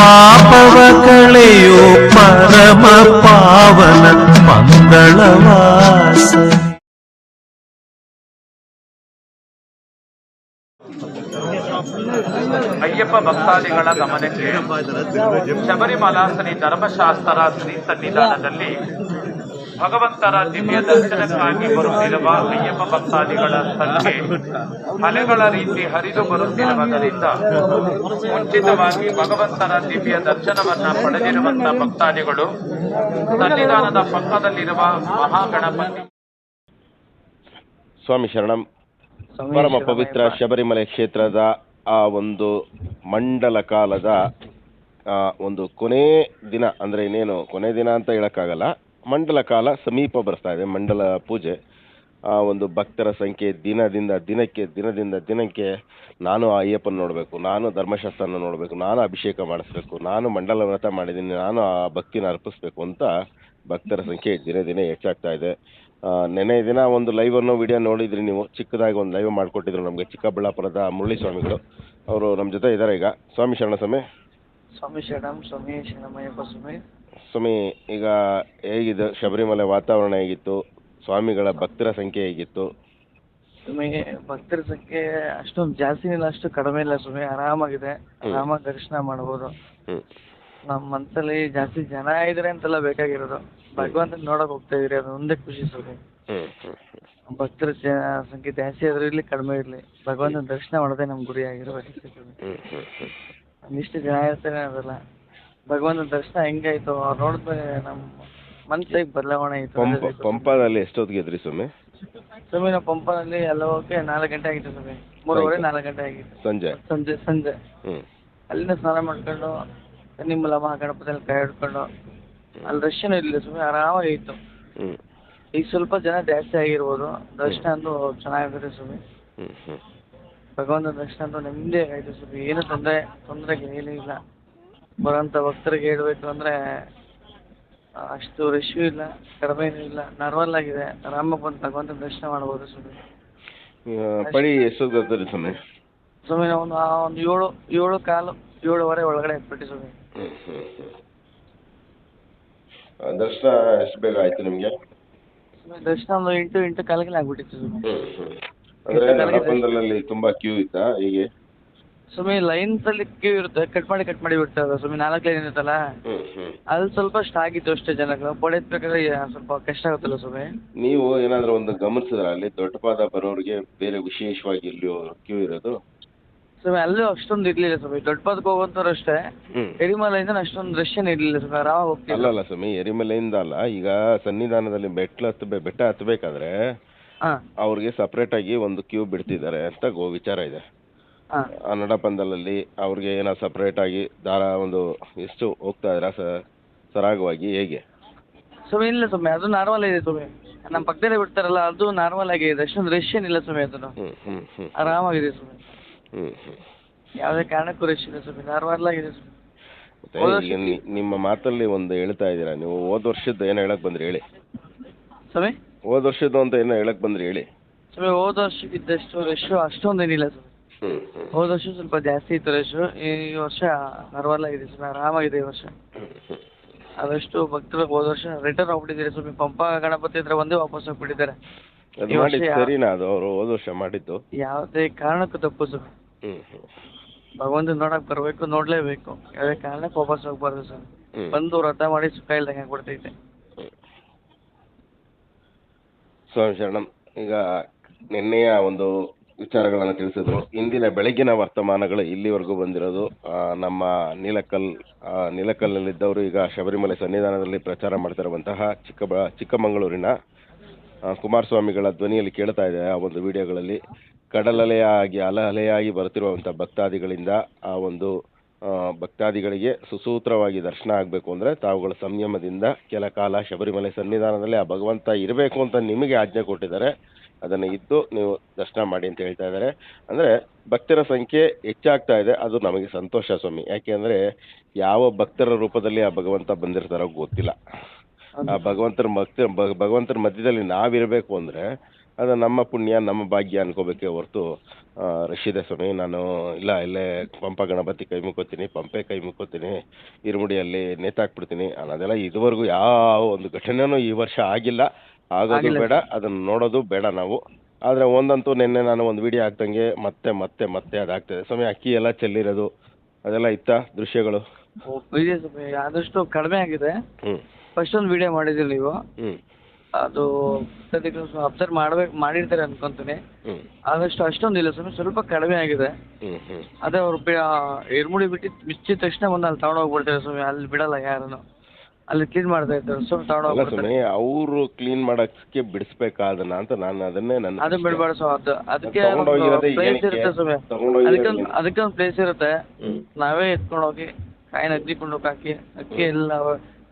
ಪಾಪವ ಕಳೆಯೋ ಪರಮ ಪಾವನ ಮಂಗಳವಾಸ ಅಯ್ಯಪ್ಪ ಭಕ್ತಾದಿಗಳ ಗಮನಕ್ಕೆ ಶಬರಿಮಲಾ ಶ್ರೀ ಧರ್ಮಶಾಸ್ತ್ರ ಶ್ರೀ ಸನ್ನಿಧಾನದಲ್ಲಿ ಭಗವಂತರ ದಿವ್ಯ ದರ್ಶನಕ್ಕಾಗಿ ಬರುತ್ತಿರುವ ಅಯ್ಯಪ್ಪ ಭಕ್ತಾದಿಗಳ ಸಂಖ್ಯೆ ಅಲೆಗಳ ರೀತಿ ಹರಿದು ಬರುತ್ತಿರುವುದರಿಂದ ಮುಂಚಿತವಾಗಿ ಭಗವಂತನ ದಿವ್ಯ ದರ್ಶನವನ್ನ ಪಡೆದಿರುವಂತಹ ಭಕ್ತಾದಿಗಳು ಸನ್ನಿಧಾನದ ಪಕ್ಕದಲ್ಲಿರುವ ಮಹಾಗಣಪತಿ ಸ್ವಾಮಿ ಶರಣಂ. ಪರಮ ಪವಿತ್ರ ಶಬರಿಮಲೆ ಕ್ಷೇತ್ರದ ಆ ಒಂದು ಮಂಡಲ ಕಾಲದ ಒಂದು ಕೊನೆ ದಿನ ಅಂದರೆ ಇನ್ನೇನು ಕೊನೆ ದಿನ ಅಂತ ಹೇಳೋಕ್ಕಾಗಲ್ಲ. ಮಂಡಲ ಕಾಲ ಸಮೀಪ ಬರ್ತಾ ಇದೆ, ಮಂಡಲ ಪೂಜೆ. ಆ ಒಂದು ಭಕ್ತರ ಸಂಖ್ಯೆ ದಿನದಿಂದ ದಿನಕ್ಕೆ ದಿನದಿಂದ ದಿನಕ್ಕೆ ನಾನು ಆ ಅಯ್ಯಪ್ಪನ ನೋಡಬೇಕು, ನಾನು ಧರ್ಮಶಾಸ್ತ್ರನ ನೋಡಬೇಕು, ನಾನು ಅಭಿಷೇಕ ಮಾಡಿಸ್ಬೇಕು, ನಾನು ಮಂಡಲ ವ್ರತ ಮಾಡಿದ್ದೀನಿ, ನಾನು ಆ ಭಕ್ತಿನ ಅರ್ಪಿಸ್ಬೇಕು ಅಂತ ಭಕ್ತರ ಸಂಖ್ಯೆ ದಿನೇ ದಿನೇ ಹೆಚ್ಚಾಗ್ತಾ ಇದೆ. ನೆನೆ ದಿನ ಒಂದು ಲೈವ್ ಅನ್ನೋ ವಿಡಿಯೋ ನೋಡಿದ್ರಿ ನೀವು, ಚಿಕ್ಕದಾಗಿ ಒಂದು ಲೈವ್ ಮಾಡಿಕೊಟ್ಟಿದ್ರು ನಮಗೆ ಚಿಕ್ಕಬಳ್ಳಾಪುರದ ಮುರಳಿ ಸ್ವಾಮಿಗಳು ಅವರು ನಮ್ಮ ಜೊತೆ ಇದ್ದಾರೆ ಈಗ. ಸ್ವಾಮಿ ಶರಣ ಸ್ವಾಮಿ. ಸ್ವಾಮಿ ಶರಣಂ, ಸ್ವಾಮಿ ಶರಣಮಯ್ಯಪ್ಪ ಸ್ವಾಮಿ. ಸ್ವಾಮಿ ಈಗ ಹೇಗಿದೆ? ಶಬರಿಮಲೆ ವಾತಾವರಣ ಹೇಗಿತ್ತು? ಸ್ವಾಮಿಗಳ ಭಕ್ತರ ಸಂಖ್ಯೆ ಹೇಗಿತ್ತು? ಸ್ವಾಮಿ ಭಕ್ತರ ಸಂಖ್ಯೆ ಅಷ್ಟೊಂದು ಜಾಸ್ತಿ ಇಲ್ಲ ಅಷ್ಟು ಕಡಿಮೆ ಇಲ್ಲ ಸ್ವಾಮಿ. ಆರಾಮಾಗಿದೆ. ಆರಾಮಾಗಿ ದರ್ಶನ ಮಾಡಬಹುದು ನಮ್ಮ ಮನಸ್ಸಲ್ಲಿ ಜಾಸ್ತಿ ಜನ ಇದ್ರೆ ಅಂತೆಲ್ಲ ಬೇಕಾಗಿರೋದು. ಭಗವಂತನ ನೋಡಕ್ ಹೋಗ್ತಾ ಇದ್ರಿ ಅದು ಒಂದೇ ಖುಷಿ ಸ್ವಾಮಿ. ಭಕ್ತರ ಜ ಸಂಖ್ಯೆ ಜಾಸ್ತಿ ಆದ್ರೂ ಇರ್ಲಿ ಕಡಿಮೆ ಇರಲಿ. ಭಗವಂತನ ದರ್ಶನ ಮಾಡೋದೇ ನಮ್ಮ ಗುರಿ ಆಗಿರೋದು ಸ್ವಾಮಿ. ಒಂದಿಷ್ಟು ಜನ ಇರ್ತಾರೆ ಅದೆಲ್ಲ ಭಗವಂತನ ದರ್ಶನ ಹೆಂಗಾಯ್ತು? ಅವ್ರು ನೋಡಿದ್ಮೇಲೆ ನಮ್ಮ ಮನ್ಸಿಗೆ ಬದಲಾವಣೆ ಆಯ್ತು. ಪಂಪ ಪಂಪದಲ್ಲಿ ಎಷ್ಟೊತ್ತಿಗೆ ಇದ್ರಿ ಸ್ವಾಮಿ? ಸ್ವಾಮಿ ನಾವು ಪಂಪನಲ್ಲಿ ಎಲ್ಲ ಹೋಗಕ್ಕೆ ನಾಲ್ಕು ಗಂಟೆ ಆಗಿತ್ತು ಸ್ವಾಮಿ. ಮೂರುವರೆ ನಾಲ್ಕು ಗಂಟೆ ಆಗಿತ್ತು. ಸಂಜೆ. ಸಂಜೆ ಸಂಜೆ. ಹ್ಮ್. ಅಲ್ಲಿಂದ ಸ್ನಾನ ಮಾಡ್ಕೊಂಡು ನಿಮ್ಮಲ್ಲ ಮಹಾಗಣಪತಿಯಲ್ಲಿ ಕೈ ಹಿಡ್ಕೊಂಡು ಅಲ್ಲಿ ದರ್ಶನ ಇಲ್ಲ ಸ್ವಾಮಿ ಆರಾಮಾಗಿತ್ತು ಹ್ಮ್. ಈಗ ಸ್ವಲ್ಪ ಜನ ಜಾಸ್ತಿ ಆಗಿರ್ಬೋದು. ದರ್ಶನ ಅಂತೂ ಚೆನ್ನಾಗಿದೆ ಸ್ವಾಮಿ. ಹ್ಮ್ ಹ್ಮ್. ಭಗವಂತನ ದರ್ಶನ ಅಂತೂ ನೆಮ್ಮದಿ ಆಯ್ತು ಸ್ವಾಮಿ. ಏನು ತೊಂದರೆ ತೊಂದರೆ ಏನೂ ಇಲ್ಲ ಬರೋಂಥ ಭಕ್ತರಿಗೆ ಹೇಳ್ಬೇಕು ಅಂದ್ರೆ ಅಷ್ಟು ರಶ್ಶೂ ಇಲ್ಲ ಕಡಿಮೆ ಇಲ್ಲ ನಾರ್ಮಲ್ ಆಗಿದೆ. ಆರಾಮಾಗಿ ಬಂದು ಭಗವಂತನ ದರ್ಶನ ಮಾಡ್ಬೋದು ಸ್ವಾಮಿ. ಪಡಿ ಎಷ್ಟು ಬರ್ತೀರಿ ಸ್ವಾಮಿ. ಸ್ವಾಮಿ ನಾವು ಒಂದು ಒಂದು ಏಳು ಏಳು ಕಾಲು ಏಳುವರೆ ಒಳಗಡೆ ಇಟ್ಬಿಟ್ಟು ಸ್ವಾಮಿ. ದರ್ಶನ ಎಷ್ಟು ಬೇಗ ಆಯ್ತು ನಿಮಗೆ? ಸ್ವಾಮಿ ದರ್ಶನ ಒಂದು ಎಂಟು ಎಂಟು ಕಾಲಿಗೆ ಆಗ್ಬಿಟ್ಟಿತ್ತು ಸ್ವಾಮಿ. ಅಂದರೆ ತುಂಬ ಕ್ಯೂ ಇತ್ತಾ ಹೀಗೆ? ಸ್ವಾಮಿ ಲೈನ್ಸಲ್ಲಿ ಕ್ಯೂ ಇರುತ್ತೆ ಕಟ್ ಮಾಡಿ ಕಟ್ ಮಾಡಿ ಬಿಡ್ತಾರೆ ಸ್ವಾಮಿ ನಾಲ್ಕು ಲೈನ್ ಇರುತ್ತಲ್ಲ? ಅಲ್ಲಿ ಸ್ವಲ್ಪ ಅಷ್ಟು ಆಗಿತ್ತು ಅಷ್ಟೇ ಜನಗಳು. ಪಡೆದ್ಬೇಕಾದ್ರೆ ಸ್ವಲ್ಪ ಕಷ್ಟ ಆಗುತ್ತಲ್ಲ ಸ್ವಾಮಿ ನೀವು ಏನಾದ್ರೂ ಒಂದು ಗಮನಿಸಿದ್ರ ಅಲ್ಲಿ ದೊಡ್ಡ ಪಾದ ಬರೋರಿಗೆ ಬೇರೆ ವಿಶೇಷವಾಗಿ ಇಲ್ಲಿ ಕ್ಯೂ ಇರೋದು? ಸ್ವಾಮಿ ಅಲ್ಲೂ ಅಷ್ಟೊಂದು ಇರ್ಲಿಲ್ಲ ದೊಡ್ಡ ಪಾದಕ್ಕೆ ಹೋಗುವಂತವ್ರು ಅಷ್ಟೇ. ಎರಿಮಲೆಯಿಂದ ಎಡಿಮಲೆಯಿಂದ ಅಷ್ಟೊಂದು ರಶ್ ಏನು ಇರಲಿಲ್ಲ ಸ್ವಾಮಿ ಆರಾಮಾಗಿ ಅಲ್ಲ ಅಲ್ಲ ಸ್ವಾಮಿ ಎರಿಮಲೆಯಿಂದ ಅಲ್ಲ. ಈಗ ಸನ್ನಿಧಾನದಲ್ಲಿ ಬೆಟ್ಲು ಹತ್ತಬೇ ಬೆಟ್ಟ ಹತ್ತಬೇಕಾದ್ರೆ ಹಾ. ಅವ್ರಿಗೆ ಸಪ್ರೇಟಾಗಿ ಒಂದು ಕ್ಯೂ ಬಿಡ್ತಿದ್ದಾರೆ ಅಂತ ಗೋ ವಿಚಾರ ಇದೆ. ಹಾಂ ಪಂದಲಲ್ಲಿ ಅವ್ರಿಗೆ ಏನೋ ಆಗಿ ದಾರ ಒಂದು ಎಷ್ಟು ಹೋಗ್ತಾ ಇದ್ದೀರಾ ಸ ಸರಾಗವಾಗಿ ಹೇಗೆ? ಸ್ವಾಮಿ ಇಲ್ಲ ಸ್ವಾಮಿ ಅದು ನಾರ್ಮಲ್ ಇದೆ ಸ್ವಾಮಿ. ನಮ್ಮ ಪಕ್ಕದಲ್ಲೇ ಬಿಡ್ತಾರಲ್ಲ ಅದು ನಾರ್ಮಲ್ ಆಗಿದೆ ಅಷ್ಟೊಂದು ರಶ್ ಏನಿಲ್ಲ ಸ್ವಾಮಿ ಅದನ್ನು. ಹ್ಞೂ ಹ್ಞೂ ಹ್ಞೂ ಆರಾಮಾಗಿದೆ ಸ್ವಾಮಿ. ಹ್ಞೂ ಹ್ಞೂ ಯಾವುದೇ ಕಾರಣಕ್ಕೂ ರಶ್ ಇಲ್ಲ ಸ್ವಾಮಿ ನಾರ್ಮಲ್ ಆಗಿದೆ ಸ್ವಾಮಿ. ಮತ್ತೆ ಈಗ ನಿ- ನಿಮ್ಮ ಮಾತಲ್ಲಿ ಒಂದು ಹೇಳ್ತಾ ಇದ್ದೀರಾ ನೀವು ಹೋದ ವರ್ಷದ್ದು ಏನೋ ಹೇಳಕ್ ಬಂದ್ರಿ ಹೇಳಿ. ಸ್ವಾಮಿ? ಹೋದ ವರ್ಷದ್ದು ಅಂತ ಏನೋ ಹೇಳಕ್ ಬಂದ್ರಿ ಹೇಳಿ. ಸ್ವಾಮಿ ಹೋದ ವರ್ಷಕ್ಕಿದ್ದಷ್ಟು ರಶ್ ಅಷ್ಟೊಂದು ಏನಿಲ್ಲ ಸ್ವಾಮಿ. ಹೋದ ವರ್ಷ ಸ್ವಲ್ಪ ಜಾಸ್ತಿ ಇತ್ತು ರಶ್ಶು ಈ ವರ್ಷ ನಾರ್ಮಲ್ ಆಗಿದೆ ಸರ್ ಆರಾಮಾಗಿದೆ ಈ ವರ್ಷ. ಆದಷ್ಟು ಭಕ್ತರು ಹೋದ ವರ್ಷ ರಿಟರ್ನ್ ಹೋಗ್ಬಿಟ್ಟಿದ್ದಾರೆ. ಸ್ವಲ್ಪ ಪಂಪ ಗಣಪತಿ ಹತ್ರ ಒಂದೇ ವಾಪಸ್ ಹೋಗ್ಬಿಟ್ಟಿದ್ದಾರೆ. ಅದು ಈ ವರ್ಷ ಮಾಡಿದ್ದು ಯಾ- ಸರಿನಾ ಅದು ಅವರು ಹೋದ ವರ್ಷ ಮಾಡಿದ್ದು? ಯಾವುದೇ ಕಾರಣಕ್ಕೂ ತಪ್ಪು ಸರ್. ಭಗವಂತ ನೋಡಕ್ ಬರ್ಬೇಕು ನೋಡ್ಲೇಬೇಕು. ಯಾವುದೇ ಕಾರಣಕ್ಕೆ ವಾಪಸ್ ಹೋಗ್ಬಾರ್ದು ಸರ್. ಬಂದು ವ್ರತ ಮಾಡಿ ಸುಖ ಇಲ್ದಂಗೆ ಆಗ್ಬಿಡ್ತೈತೆ. ಸ್ವಾಮಿ ಶರಣಂ ಈಗ ನಿನ್ನೆಯ ಒಂದು ವಿಚಾರಗಳನ್ನು ತಿಳಿಸಿದ್ರು. ಇಂದಿನ ಬೆಳಗಿನ ವರ್ತಮಾನಗಳು ಇಲ್ಲಿವರೆಗೂ ಬಂದಿರೋದು ನಮ್ಮ ನೀಲಕಲ್ ನೀಲಕಲ್ಲಲ್ಲಿದ್ದವರು ಈಗ ಶಬರಿಮಲೆ ಸನ್ನಿಧಾನದಲ್ಲಿ ಪ್ರಚಾರ ಮಾಡ್ತಿರುವಂತಹ ಚಿಕ್ಕಬ ಚಿಕ್ಕಮಗಳೂರಿನ ಕುಮಾರಸ್ವಾಮಿಗಳ ಧ್ವನಿಯಲ್ಲಿ ಕೇಳ್ತಾ ಇದೆ ಆ ಒಂದು ವಿಡಿಯೋಗಳಲ್ಲಿ. ಕಡಲಲೆಯಾಗಿ, ಅಲಹಲೆಯಾಗಿ ಬರುತ್ತಿರುವಂಥ ಭಕ್ತಾದಿಗಳಿಂದ ಆ ಒಂದು ಭಕ್ತಾದಿಗಳಿಗೆ ಸುಸೂತ್ರವಾಗಿ ದರ್ಶನ ಆಗಬೇಕು ಅಂದರೆ ತಾವುಗಳ ಸಂಯಮದಿಂದ ಕೆಲ ಕಾಲ ಶಬರಿಮಲೆ ಸನ್ನಿಧಾನದಲ್ಲಿ ಆ ಭಗವಂತ ಇರಬೇಕು ಅಂತ ನಿಮಗೆ ಆಜ್ಞೆ ಕೊಟ್ಟಿದ್ದಾರೆ. ಅದನ್ನು ಇದ್ದು ನೀವು ದರ್ಶನ ಮಾಡಿ ಅಂತ ಹೇಳ್ತಾ ಇದ್ದಾರೆ. ಅಂದರೆ ಭಕ್ತರ ಸಂಖ್ಯೆ ಹೆಚ್ಚಾಗ್ತಾ ಇದೆ, ಅದು ನಮಗೆ ಸಂತೋಷ ಸ್ವಾಮಿ. ಯಾಕೆಂದರೆ ಯಾವ ಭಕ್ತರ ರೂಪದಲ್ಲಿ ಆ ಭಗವಂತ ಬಂದಿರ್ತಾರೋ ಗೊತ್ತಿಲ್ಲ. ಆ ಭಗವಂತನ ಭಕ್ತ ಭಗವಂತನ ಮಧ್ಯದಲ್ಲಿ ನಾವಿರಬೇಕು ಅಂದರೆ ಅದು ನಮ್ಮ ಪುಣ್ಯ, ನಮ್ಮ ಭಾಗ್ಯ ಅನ್ಕೋಬೇಕೆ ಹೊರತು ರಶೀದೆ ಸ್ವಾಮಿ. ನಾನು ಇಲ್ಲ, ಇಲ್ಲೇ ಪಂಪ ಗಣಪತಿ ಕೈ ಮುಕ್ಕೋತೀನಿ, ಪಂಪೆ ಕೈ ಮುಕ್ಕೋತೀನಿ, ಇರುಮುಡಿಯಲ್ಲಿ ನೇತಾಕ್ಬಿಡ್ತೀನಿ ಅನ್ನೋದೆಲ್ಲ ಇದುವರೆಗೂ ಯಾವ ಒಂದು ಘಟನೆನೂ ಈ ವರ್ಷ ಆಗಿಲ್ಲ. ಆಗೋದು ಬೇಡ ಅದನ್ನ ನೋಡೋದು ಬೇಡ ನಾವು. ಆದ್ರೆ ಒಂದಂತೂ ನಿನ್ನೆ ನಾನು ಒಂದು ವಿಡಿಯೋ ಹಾಕ್ದಂಗೆ ಮತ್ತೆ ಮತ್ತೆ ಮತ್ತೆ ಅದಾಗ್ತದೆ. ಸ್ವಾಮಿ ಅಕ್ಕಿ ಎಲ್ಲ ಚೆಲ್ಲಿರೋದು ಅದೆಲ್ಲ ಇತ್ತ ದೃಶ್ಯಗಳು? ಆದಷ್ಟು ಕಡಿಮೆ ಆಗಿದೆ. ಹ್ಞೂ ಫಸ್ಟ್ ಒಂದು ವಿಡಿಯೋ ಮಾಡಿದ್ರಿ ನೀವು. ಹ್ಞೂ ಅದು ಅಬ್ಸರ್ವ್ ಮಾಡ್ಬೇಕು ಮಾಡಿರ್ತಾರೆ ಅನ್ಕೊಂತೀನಿ. ಹ್ಞೂ ಆದಷ್ಟು ಅಷ್ಟೊಂದು ಇಲ್ಲ ಸ್ವಾಮಿ ಸ್ವಲ್ಪ ಕಡಿಮೆ ಆಗಿದೆ. ಹ್ಞೂ ಹ್ಞೂ ಅದೇ ಅವ್ರು ಎರ್ಮುಡಿ ಬಿಟ್ಟು ಮಿಚ್ಚಿದ ತಕ್ಷಣ ಒಂದ್ ಅಲ್ಲಿ ತಗೊಂಡು ಹೋಗ್ಬಿಡ್ತಾರೆ ಸ್ವಾಮಿ ಅಲ್ಲಿ ಬಿಡಲ್ಲ ಯಾರನ್ನು. ಅಲ್ಲಿ ಕ್ಲೀನ್ ಮಾಡ್ತಾ ಇರ್ತಾರೆ ಸುಮ್ಮನೆ ತಗೊಂಡು ಅಲ್ಲ ಹೋಗ್ಬಿಡ್ತಾರೆ ಸ್ವಾಮಿ ಅವರು ಕ್ಲೀನ್ ಬಿಡಿಸ್ಬೇಕ ಅದನ್ನ ಅಂತ ನಾನು ಅದನ್ನೇ ನನ್ನ ಅದು ಬಿಡಬೇಡ ಸ್ವಾಮಿ ಅದು ಅದಕ್ಕೆ ತಗೊಂಡೋಗಿರೋದೇ ಪ್ಲೇಸ್ ಏನಕ್ಕೆ? ಇರುತ್ತೆ ಸ್ವಾಮಿ. ಅದಕ್ಕೆ ಏನಕ್ಕೆ? ಅದಕ್ಕೆ ಒಂದು ಪ್ಲೇಸ್ ಇರುತ್ತೆ ನಾವೇ ಎತ್ಕೊಂಡು ಹೋಗಿ ಕಾಯಿನ ಅಗ್ನಿ ಕುಂಡಕ್ಕೆ ಹಾಕಿ ಅಕ್ಕಿ ಎಲ್ಲ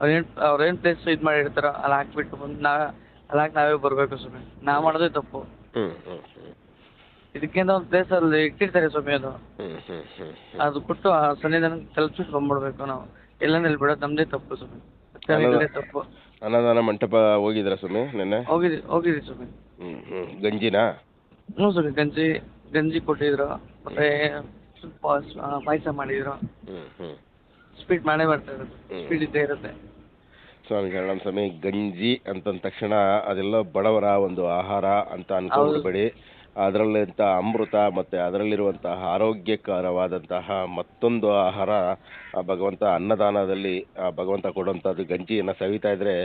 ಅವ್ರೇನು ಅವ್ರೇನು ಪ್ಲೇಸ್ ಇದು ಮಾಡಿರ್ತಾರೋ ಅಲ್ಲಿ ಹಾಕ್ಬಿಟ್ಟು ಬಂದು ನಾ ಅಲ್ಲಿ ಹಾಕಿ ನಾವೇ ಬರಬೇಕು ಸ್ವಾಮಿ. ನಾ ಮಾಡೋದೇ ತಪ್ಪು. ಹ್ಮ್ ಇದಕ್ಕಿಂತ ಒಂದು ಪ್ಲೇಸ್ ಅಲ್ಲಿ ಇಟ್ಟಿರ್ತಾರೆ ಸ್ವಾಮಿ ಅದು. ಅದು ಕೊಟ್ಟು ಆ ಸನ್ನಿಧಾನ ತಲುಪಿಸಿ ಬಂದ್ಬಿಡ್ಬೇಕು ನಾವು. ಎಲ್ಲ ನಿಲ್ಬಿಡೋದು ನಮ್ಮದೇ ತಪ್ಪು ಸ್ವಾಮಿ. ಇದೇ ಅನ್ನದಾನ ಮಂಟಪ ಹೋಗಿದ್ರ ಸ್ವಾಮಿ ನಿನ್ನೆ? ಹೋಗಿದ್ವಿ ಹೋಗಿದ್ವಿ ಸ್ವಾಮಿ. ಹ್ಞೂ ಹ್ಞೂ ಗಂಜಿನಾ? ಹ್ಞೂ ಸ್ವಾಮಿ ಗಂಜಿ ಗಂಜಿ ಕೊಟ್ಟಿದ್ರು. ಮತ್ತೆ ಸ್ವಲ್ಪ ಪಾಯಸ ಮಾಡಿದ್ರು. ಹ್ಞೂ ಹ್ಞೂ ಸ್ವೀಟ್ ಮಾಡೇ ಇರೋದು ಹ್ಮ್. ಸ್ವೀಟ್ ಇದ್ದೇ ಇರುತ್ತೆ. ಸ್ವಾಮಿ ಶರಣಂ ಸ್ವಾಮಿ ಗಂಜಿ ಅಂತಂದ ತಕ್ಷಣ ಅದೆಲ್ಲ ಬಡವರ ಒಂದು ಆಹಾರ ಅಂತ ಅನ್ಕೊಂಡ್ಬಿಡ್ಬೇಡಿ ಅದರಲ್ಲಿಂಥ ಅಮೃತ ಮತ್ತು ಅದರಲ್ಲಿರುವಂತಹ ಆರೋಗ್ಯಕರವಾದಂತಹ ಮತ್ತೊಂದು ಆಹಾರ ಆ ಭಗವಂತ ಅನ್ನದಾನದಲ್ಲಿ ಆ ಭಗವಂತ ಕೊಡುವಂಥದ್ದು ಗಂಜಿಯನ್ನು ಸವಿತಾ ಇದ್ರೆ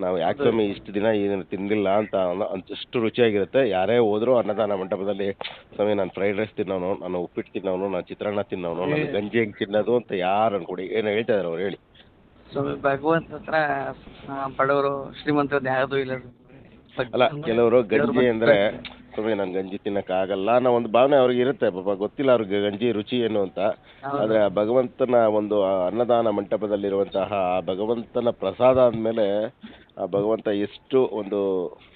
ನಾವು ಯಾಕೆ ಸ್ವಾಮಿ ಇಷ್ಟು ದಿನ ಏನು ತಿನ್ನಲಿಲ್ಲ ಅಂತ ಅಷ್ಟು ರುಚಿಯಾಗಿರುತ್ತೆ. ಯಾರೇ ಹೋದರೂ ಅನ್ನದಾನ ಮಂಟಪದಲ್ಲಿ ಸ್ವಾಮಿ ನಾನು ಫ್ರೈಡ್ ರೈಸ್ ತಿನ್ನೋನು ನಾನು ಉಪ್ಪಿಟ್ಟು ತಿನ್ನೋನು ನಾನು ಚಿತ್ರಾನ್ನ ತಿನ್ನೋನು ನಾನು ಗಂಜಿ ಹೆಂಗೆ ತಿನ್ನೋದು ಅಂತ ಯಾರು ಅನ್ಕೊಡಿ. ಏನು ಹೇಳ್ತಾ ಇದ್ದಾರೆ ಅವ್ರು ಹೇಳಿ. ಸ್ವಾಮಿ ಭಗವಂತ ಹತ್ರ ಬಡವರು ಶ್ರೀಮಂತರದ್ದು ಯಾವುದೂ ಇಲ್ಲ ಅಲ್ಲ ಕೆಲವರು ಗಂಜಿ ಅಂದ್ರೆ. ಸ್ವಾಮಿ ನಾನು ಗಂಜಿ ತಿನ್ನಕ್ಕಾಗಲ್ಲ ಅನ್ನೋ ಒಂದು ಭಾವನೆ ಅವ್ರಿಗೆ ಇರುತ್ತೆ. ಪಾಪ ಗೊತ್ತಿಲ್ಲ ಅವ್ರಿಗೆ ಗಂಜಿ ರುಚಿ ಏನು ಅಂತ. ಆದ್ರೆ ಆ ಭಗವಂತನ ಒಂದು ಅನ್ನದಾನ ಮಂಟಪದಲ್ಲಿರುವಂತಹ ಆ ಭಗವಂತನ ಪ್ರಸಾದ ಆದ್ಮೇಲೆ ಆ ಭಗವಂತ ಎಷ್ಟು ಒಂದು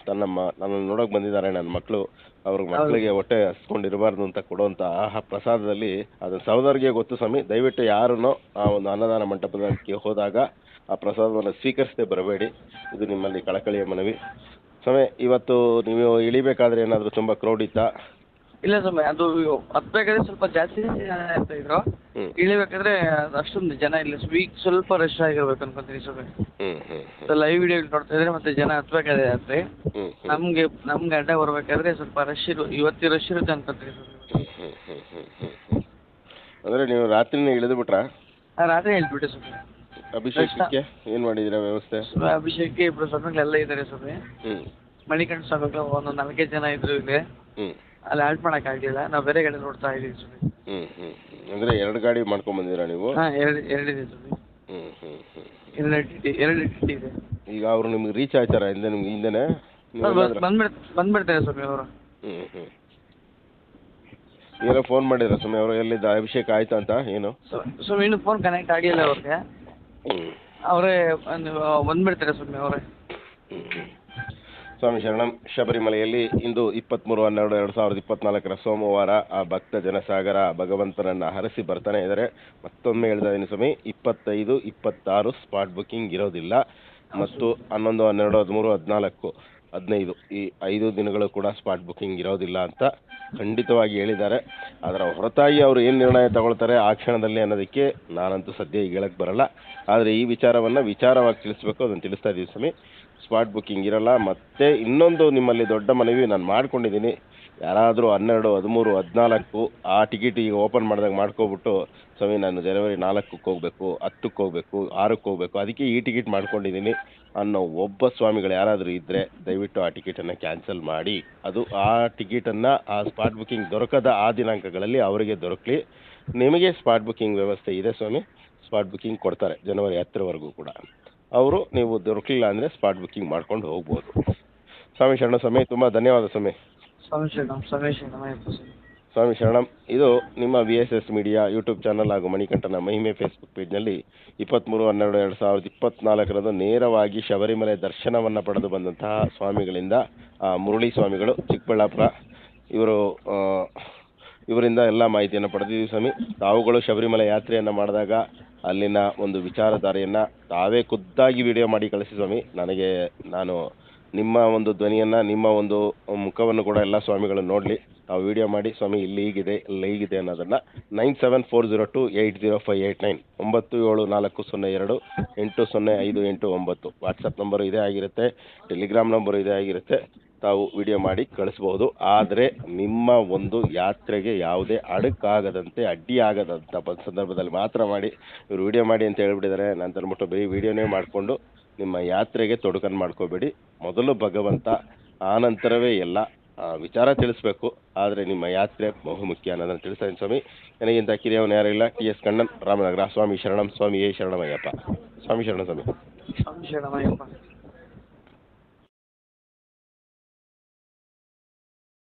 ತನ್ನ ನನ್ನ ನೋಡಕ್ ನೋಡೋಕೆ ಬಂದಿದ್ದಾರೆ ನನ್ನ ಮಕ್ಕಳು ಅವ್ರ ಮಕ್ಕಳಿಗೆ ಹೊಟ್ಟೆ ಹಸ್ಕೊಂಡಿರಬಾರ್ದು ಅಂತ ಕೊಡುವಂತ ಆಹಾ ಪ್ರಸಾದದಲ್ಲಿ ಅದನ್ನ ಸಹೋದರಿಗೆ ಗೊತ್ತು ಸ್ವಾಮಿ. ದಯವಿಟ್ಟು ಯಾರನ್ನೋ ಆ ಒಂದು ಅನ್ನದಾನ ಮಂಟಪದಕ್ಕೆ ಹೋದಾಗ ಆ ಪ್ರಸಾದವನ್ನು ಸ್ವೀಕರಿಸದೆ ಬರಬೇಡಿ. ಇದು ನಿಮ್ಮಲ್ಲಿ ಕಳಕಳಿಯ ಮನವಿ. ಸ್ವಾಮಿ ಇವತ್ತು ನೀವು ಇಳಿಬೇಕಾದ್ರೆ ಏನಾದರೂ ತುಂಬ ಕ್ರೌಡ್ ಇತ್ತಾ? ಇಲ್ಲ ಸ್ವಾಮಿ ಅದು ಹತ್ಬೇಕಾದ್ರೆ ಸ್ವಲ್ಪ ಜಾಸ್ತಿ ಜನ ಇರ್ತಾ ಇದ್ರು. ಹ್ಮ್. ಇಳಿಬೇಕಾದ್ರೆ ಅದು ಅಷ್ಟೊಂದು ಜನ ಇಲ್ಲ ವೀಕ್ ಸ್ವಲ್ಪ ರಶ್ ಆಗಿರ್ಬೇಕು ಅನ್ಕೊಂತೀನಿ ಸ್ವಾಮಿ. ಹ್ಞೂ ಹ್ಞೂ ಲೈವ್ ವಿಡಿಯೋ ನೋಡ್ತಾ ಇದ್ರೆ ಮತ್ತೆ ಜನ ಹತ್ಬೇಕಾದ್ರೆ ಆದ್ರೆ ಹ್ಞೂ ಹ್ಞೂ ನಮ್ಗೆ ನಮ್ಗೆ ಅಡ್ಡ ಬರ್ಬೇಕಾದ್ರೆ ಸ್ವಲ್ಪ ರಶ್ ಇರು ಇವತ್ತಿ ರಶ್ ಇರುತ್ತೆ ಅನ್ಕೊಂತೀನಿ ಸ್ವಾಮಿ. ಅಂದ್ರೆ ನೀವು ರಾತ್ರಿನೇ ಇಳಿದು ಬಿಟ್ರಾ ಆ, ರಾತ್ರಿ ಹೇಳ್ಬಿಟ್ಟೆ ಸ್ವಾಮಿ. ಅಭಿಷೇಕಕ್ಕೆ ಏನ್ ಮಾಡಿದಿರ ವ್ಯವಸ್ಥೆ? ಸ್ವಾಮಿ ಅಭಿಷೇಕ್ಗೆ ಇಬ್ರು ಸ್ವಾಮಿಗಳೆಲ್ಲ ಇದ್ದಾರೆ ಸ್ವಾಮಿ. ಹ್ಮ್. ಮಣಿಕಂಠ ಸ್ವಾಮಿಗಳು ಒಂದು ನಾಲ್ಕೈದು ಜನ ಇದ್ರು ಇಲ್ಲಿ. ಹ್ಮ್. ಅಲ್ಲಿ ಆಲ್ಟ್ ಮಾಡಕ್ ಆಗಿಲ್ಲ. ನಾವು ಬೇರೆ ಕಡೆ ನೋಡ್ತಾ ಇದೀವಿ ಸ್ವಾಮಿ. ಹ್ಮ್ ಹ್ಮ್ ಹ್ಮ್. ಅಂದ್ರೆ ಎರಡು ಗಾಡಿ ಮಾಡ್ಕೊಂಡ್ ಬಂದಿರಾ ನೀವು? ಹಾ ಎರಡು ಎರಡಿದೆ ಸ್ವಾಮಿ. ಹ್ಮ್ ಹ್ಮ್ ಹ್ಮ್. ಎರಡು ಟಿಟಿ ಇದೆ. ಈಗ ಅವ್ರು ನಿಮ್ಗೆ ರೀಚ್ ಆಯ್ತಾರ ಹಿಂದೆ ನಿಮ್ಗೆ ಹಿಂದೆನೆ? ನೀವು ಬಂದ್ಬಿಡ್ ಬಂದ್ಬಿಡ್ತಾರೆ ಸ್ವಾಮಿ ಅವರು. ಹ್ಮ್ ಹ್ಮ್. ಏನೋ ಫೋನ್ ಮಾಡಿದ್ರ ಸ್ವಾಮಿ ಅವರು? ಎಲ್ಲಿದ್ದ? ಅಭಿಷೇಕ ಆಯ್ತಾ ಅಂತ? ಏನು? ಸ್ವಾಮಿ ಇನ್ನು ಫೋನ್ ಕನೆಕ್ಟ್ ಆಗಿಲ್ಲ ಅವ್ರಿಗೆ. ಹ್ಮ್ ಅವರೇ ಸ್ವಾಮಿ ಅವರೇ? ಸ್ವಾಮಿ ಶರಣಂ, ಶಬರಿಮಲೆಯಲ್ಲಿ ಇಂದು ಇಪ್ಪತ್ತ್ಮೂರು ಹನ್ನೆರಡು, ಎರಡು ಸಾವಿರದ ಇಪ್ಪತ್ನಾಲ್ಕರ ಸೋಮವಾರ ಆ ಭಕ್ತ ಜನಸಾಗರ ಭಗವಂತನನ್ನು ಹರಸಿ ಬರ್ತಾನೆ ಇದ್ದಾರೆ. ಮತ್ತೊಮ್ಮೆ ಹೇಳ್ತಾ ಸ್ವಾಮಿ, ಇಪ್ಪತ್ತೈದು, ಇಪ್ಪತ್ತಾರು ಸ್ಪಾಟ್ ಬುಕ್ಕಿಂಗ್ ಇರೋದಿಲ್ಲ. ಮತ್ತು ಹನ್ನೊಂದು, ಹನ್ನೆರಡು, ಹದಿಮೂರು, ಹದಿನಾಲ್ಕು, ಹದಿನೈದು ಈ ಐದು ದಿನಗಳು ಕೂಡ ಸ್ಪಾಟ್ ಬುಕ್ಕಿಂಗ್ ಇರೋದಿಲ್ಲ ಅಂತ ಖಂಡಿತವಾಗಿ ಹೇಳಿದ್ದಾರೆ. ಅದರ ಹೊರತಾಗಿ ಅವರು ಏನು ನಿರ್ಣಯ ತಗೊಳ್ತಾರೆ ಆ ಕ್ಷಣದಲ್ಲಿ ಅನ್ನೋದಕ್ಕೆ ನಾನಂತೂ ಸದ್ಯ ಈಗ ಹೇಳಕ್ಕೆ ಬರಲ್ಲ. ಆದರೆ ಈ ವಿಚಾರವನ್ನು ವಿಚಾರವಾಗಿ ತಿಳಿಸ್ಬೇಕು, ಅದನ್ನು ತಿಳಿಸ್ತಾ ಇದ್ದೀವಿ ಸ್ವಾಮಿ. ಸ್ಪಾಟ್ ಬುಕ್ಕಿಂಗ್ ಇರಲ್ಲ, ಮತ್ತು ಇನ್ನೊಂದು ನಿಮ್ಮಲ್ಲಿ ದೊಡ್ಡ ಮನವಿ ನಾನು ಮಾಡ್ಕೊಂಡಿದ್ದೀನಿ. ಯಾರಾದರೂ ಹನ್ನೆರಡು, ಹದಿಮೂರು, ಹದಿನಾಲ್ಕು ಆ ಟಿಕೆಟ್ ಈಗ ಓಪನ್ ಮಾಡಿದಾಗ ಮಾಡ್ಕೊಬಿಟ್ಟು, ಸ್ವಾಮಿ, ನಾನು ಜನವರಿ ನಾಲ್ಕಕ್ಕೆ ಹೋಗಬೇಕು, ಹತ್ತಕ್ಕೆ ಹೋಗಬೇಕು, ಆರಕ್ಕೆ ಹೋಗಬೇಕು, ಅದಕ್ಕೆ ಈ ಟಿಕೆಟ್ ಮಾಡ್ಕೊಂಡಿದ್ದೀನಿ ಅನ್ನೋ ಒಬ್ಬ ಸ್ವಾಮಿಗಳು ಯಾರಾದರೂ ಇದ್ದರೆ ದಯವಿಟ್ಟು ಆ ಟಿಕೆಟನ್ನು ಕ್ಯಾನ್ಸಲ್ ಮಾಡಿ. ಅದು ಆ ಟಿಕೆಟನ್ನು ಆ ಸ್ಪಾಟ್ ಬುಕ್ಕಿಂಗ್ ದೊರಕದ ಆ ದಿನಾಂಕಗಳಲ್ಲಿ ಅವರಿಗೆ ದೊರಕಲಿ. ನಿಮಗೆ ಸ್ಪಾಟ್ ಬುಕ್ಕಿಂಗ್ ವ್ಯವಸ್ಥೆ ಇದೆ ಸ್ವಾಮಿ ಸ್ಪಾಟ್ ಬುಕ್ಕಿಂಗ್ ಕೊಡ್ತಾರೆ ಜನವರಿ ಹತ್ತರವರೆಗೂ ಕೂಡ. ಅವರು ನೀವು ದೊರಕಲಿಲ್ಲ ಅಂದರೆ ಸ್ಪಾಟ್ ಬುಕ್ಕಿಂಗ್ ಮಾಡ್ಕೊಂಡು ಹೋಗ್ಬೋದು. ಸ್ವಾಮಿ, ಶರಣ ಸ್ವಾಮಿ, ತುಂಬ ಧನ್ಯವಾದ ಸ್ವಾಮಿ. ಸ್ವಾಮಿ ಶರಣಂ ಇದು ನಿಮ್ಮ V S S media YouTube channel ಹಾಗೂ ಮಣಿಕಂಠನ ಮಹಿಮೆ ಫೇಸ್ಬುಕ್ ಪೇಜ್ನಲ್ಲಿ ಇಪ್ಪತ್ತ್ಮೂರು ಹನ್ನೆರಡು, ಎರಡು ಸಾವಿರದ ಇಪ್ಪತ್ತ್ನಾಲ್ಕರಂದು ನೇರವಾಗಿ ಶಬರಿಮಲೆ ದರ್ಶನವನ್ನು ಪಡೆದು ಬಂದಂತಹ ಸ್ವಾಮಿಗಳಿಂದ ಮುರಳಿ ಸ್ವಾಮಿಗಳು, ಚಿಕ್ಕಬಳ್ಳಾಪುರ, ಇವರು ಇವರಿಂದ ಎಲ್ಲ ಮಾಹಿತಿಯನ್ನು ಪಡೆದಿದ್ದೀವಿ ಸ್ವಾಮಿ. ತಾವುಗಳು ಶಬರಿಮಲೆ ಯಾತ್ರೆಯನ್ನು ಮಾಡಿದಾಗ ಅಲ್ಲಿನ ಒಂದು ವಿಚಾರಧಾರೆಯನ್ನು ತಾವೇ ಖುದ್ದಾಗಿ ವಿಡಿಯೋ ಮಾಡಿ ಕಳಿಸಿ ಸ್ವಾಮಿ. ನನಗೆ, ನಾನು ನಿಮ್ಮ ಒಂದು ಧ್ವನಿಯನ್ನು, ನಿಮ್ಮ ಒಂದು ಮುಖವನ್ನು ಕೂಡ ಎಲ್ಲ ಸ್ವಾಮಿಗಳು ನೋಡಲಿ. ತಾವು ವಿಡಿಯೋ ಮಾಡಿ, ಸ್ವಾಮಿ, ಇಲ್ಲಿ ಹೀಗಿದೆ ಇಲ್ಲಿ ಹೀಗಿದೆ ಅನ್ನೋದನ್ನು nine seven four zero two eight zero five eight nine ಒಂಬತ್ತು ಏಳು ನಾಲ್ಕು ಸೊನ್ನೆ ಎರಡು, ಎಂಟು ಸೊನ್ನೆ ಐದು ಎಂಟು ಒಂಬತ್ತು. ವಾಟ್ಸಪ್ ನಂಬರು ಇದೇ ಆಗಿರುತ್ತೆ ಟೆಲಿಗ್ರಾಮ್ ನಂಬರು ಇದೇ ಆಗಿರುತ್ತೆ, ತಾವು ವಿಡಿಯೋ ಮಾಡಿ ಕಳಿಸ್ಬೋದು ಆದರೆ ನಿಮ್ಮ ಒಂದು ಯಾತ್ರೆಗೆ ಯಾವುದೇ ಅಡಕ್ಕಾಗದಂತೆ ಅಡ್ಡಿ ಆಗದಂಥ ಸಂದರ್ಭದಲ್ಲಿ ಮಾತ್ರ ಮಾಡಿ, ಇವರು ವಿಡಿಯೋ ಮಾಡಿ ಅಂತ ಹೇಳ್ಬಿಟ್ಟಿದ್ದಾರೆ. ನಾನು ಅಂದ್ಬಿಟ್ಟು ಬರೀ ವಿಡಿಯೋನೇ ಮಾಡಿಕೊಂಡು ನಿಮ್ಮ ಯಾತ್ರೆಗೆ ತೊಡಕನ್ನು ಮಾಡ್ಕೋಬೇಡಿ. ಮೊದಲು ಭಗವಂತ ಆನಂತರವೇ ಎಲ್ಲ ವಿಚಾರ ತಿಳಿಸ್ಬೇಕು. ಆದರೆ ನಿಮ್ಮ ಯಾತ್ರೆ ಬಹುಮುಖ್ಯ ಅನ್ನೋದನ್ನು ತಿಳಿಸ್ತಾ ಇದ್ದೀನಿ ಸ್ವಾಮಿ. ನನಗಿಂತ ಕಿರಿಯವನು ಯಾರೂ ಇಲ್ಲ? T S Kannan, Ramanagara. ಸ್ವಾಮಿ ಶರಣಂ ಸ್ವಾಮಿ ಎ ಶರಣಮಯ್ಯಪ್ಪ. ಸ್ವಾಮಿ ಶರಣ ಸ್ವಾಮಿ. ಸ್ವಾಮಿ ಶರಣಮಯ್ಯಪ್ಪ.